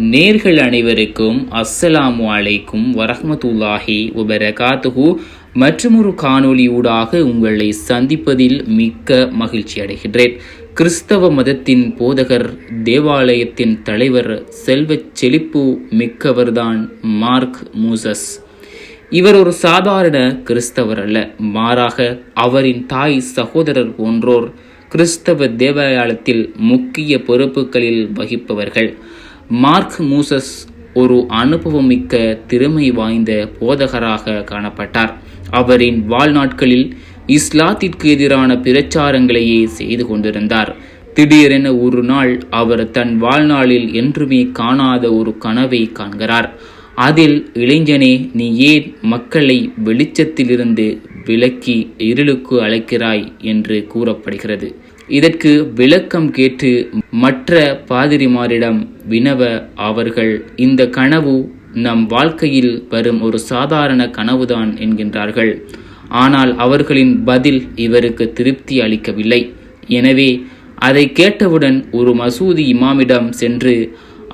நேர்கள் அனைவருக்கும் அஸ்ஸலாமு அலைக்கும் வரஹமத்துல்லாஹி உபரகாத்துஹு மற்றொரு காணொளியூடாக உங்களை சந்திப்பதில் மிக்க மகிழ்ச்சி அடைகின்றேன். கிறிஸ்தவ மதத்தின் போதகர் தேவாலயத்தின் தலைவர் செல்வச் செழிப்பு மிக்கவர்தான் மார்க் மூசஸ். இவர் ஒரு சாதாரண கிறிஸ்தவர் அல்ல மாறாக அவரின் தாய் சகோதரர் போன்றோர் கிறிஸ்தவ தேவாலயத்தில் முக்கிய பொறுப்புகளில் வகிப்பவர்கள். மார்க் மூசஸ் ஒரு அனுபவமிக்க திறமை வாய்ந்த போதகராக காணப்பட்டார். அவரின் வாழ்நாட்களில் இஸ்லாத்திற்கு எதிரான பிரச்சாரங்களையே செய்து கொண்டிருந்தார். திடீரென ஒரு நாள் அவர் தன் வாழ்நாளில் என்றுமே காணாத ஒரு கனவை காண்கிறார். அதில் இளைஞனே நீ ஏன் மக்களை வெளிச்சத்திலிருந்து விலக்கி இருளுக்கு அழைக்கிறாய்? என்று கூறப்படுகிறது. இதற்கு விளக்கம் கேட்டு மற்ற பாதிரிமாரிடம் வினவ அவர்கள் இந்த கனவு நம் வாழ்க்கையில் வரும் ஒரு சாதாரண கனவுதான் என்கின்றார்கள். ஆனால் அவர்களின் பதில் இவருக்கு திருப்தி அளிக்கவில்லை. எனவே அதை கேட்டவுடன் ஒரு மசூதி இமாமிடம் சென்று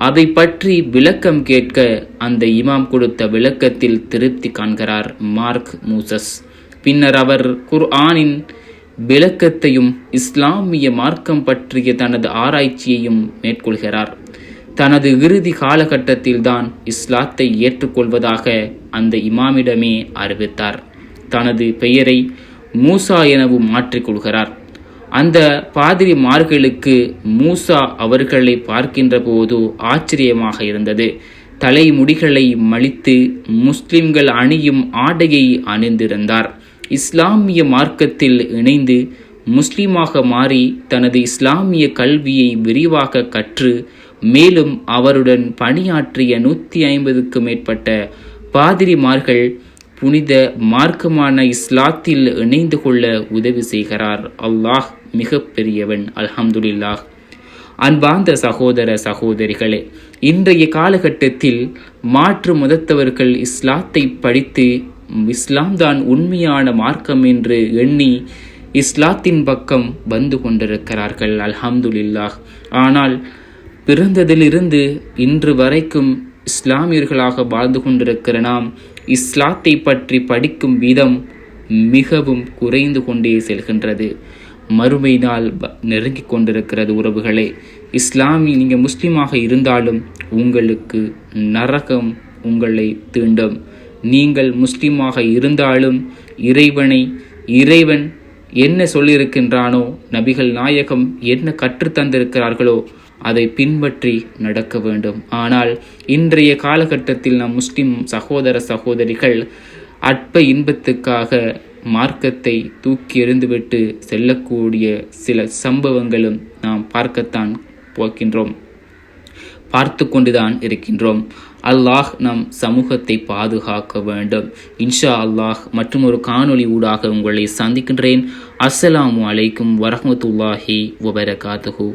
அதை பற்றி விளக்கம் கேட்க அந்த இமாம் கொடுத்த விளக்கத்தில் திருப்தி காண்கிறார் மார்க் மூசஸ். பின்னர் அவர் குர்ஆனின் விளக்கத்தையும் இஸ்லாமிய மார்க்கம் பற்றிய தனது ஆராய்ச்சியையும் மேற்கொள்கிறார். தனது இறுதி காலகட்டத்தில்தான் இஸ்லாத்தை ஏற்றுக்கொள்வதாக அந்த இமாமிடமே அறிவித்தார். தனது பெயரை மூசா எனவும் மாற்றிக்கொள்கிறார் அந்த பாதிரிமார்களுக்கு மூசா அவர்களை பார்க்கின்ற போது ஆச்சரியமாக இருந்தது. தலைமுடிகளை மலித்து முஸ்லிம்கள் அணியும் ஆடையை அணிந்திருந்தார். இஸ்லாமிய மார்க்கத்தில் இணைந்து முஸ்லீமாக மாறி தனது இஸ்லாமிய கல்வியை விரிவாக கற்று மேலும் அவருடன் பணியாற்றிய நூற்றி ஐம்பதுக்கும் மேற்பட்ட பாதிரிமார்கள் புனித மார்க்கமான இஸ்லாத்தில் இணைந்து கொள்ள உதவி செய்கிறார். அல்லாஹ் மிக பெரியவன் அல்ஹம்துலில்லாஹ். அன்பார்ந்த சகோதர சகோதரிகளே இன்றைய காலகட்டத்தில் மாற்று மதத்தவர்கள் இஸ்லாத்தை படித்து இஸ்லாம் தான் உண்மையான மார்க்கம் என்று எண்ணி இஸ்லாத்தின் பக்கம் வந்து கொண்டிருக்கிறார்கள் அல்ஹம்துலில்லாஹ். ஆனால் பிறந்ததிலிருந்து இன்று வரைக்கும் இஸ்லாமியர்களாக வாழ்ந்து கொண்டிருக்கிற நாம் இஸ்லாத்தை பற்றி படிக்கும் விதம் மிகவும் குறைந்து கொண்டே செல்கின்றது. மறுமை நாள் நெருங்கி கொண்டிருக்கிறது உறவுகளே. இஸ்லாமி நீங்கள் முஸ்லீமாக இருந்தாலும் உங்களுக்கு நரகம் உங்களை தீண்டும். நீங்கள் முஸ்லீமாக இருந்தாலும் இறைவனை இறைவன் என்ன சொல்லியிருக்கின்றானோ நபிகள் நாயகம் என்ன கற்றுத்தந்திருக்கிறார்களோ அதை பின்பற்றி நடக்க வேண்டும். ஆனால் இன்றைய காலகட்டத்தில் நம் முஸ்லிம் சகோதர சகோதரிகள் அற்ப இன்பத்துக்காக மார்க்கத்தை தூக்கி எறிந்துவிட்டு செல்லக்கூடிய சில சம்பவங்களும் நாம் பார்க்கத்தான் போக்கின்றோம் பார்த்து கொண்டுதான் இருக்கின்றோம். அல்லாஹ் நம் சமூகத்தை பாதுகாக்க வேண்டும். இன்ஷா அல்லாஹ் மற்றும் ஒரு காணொளி ஊடாக உங்களை சந்திக்கின்றேன். அஸ்ஸலாமு அலைக்கும் வரமத்துல்லாஹி வபரகாத்துஹூ.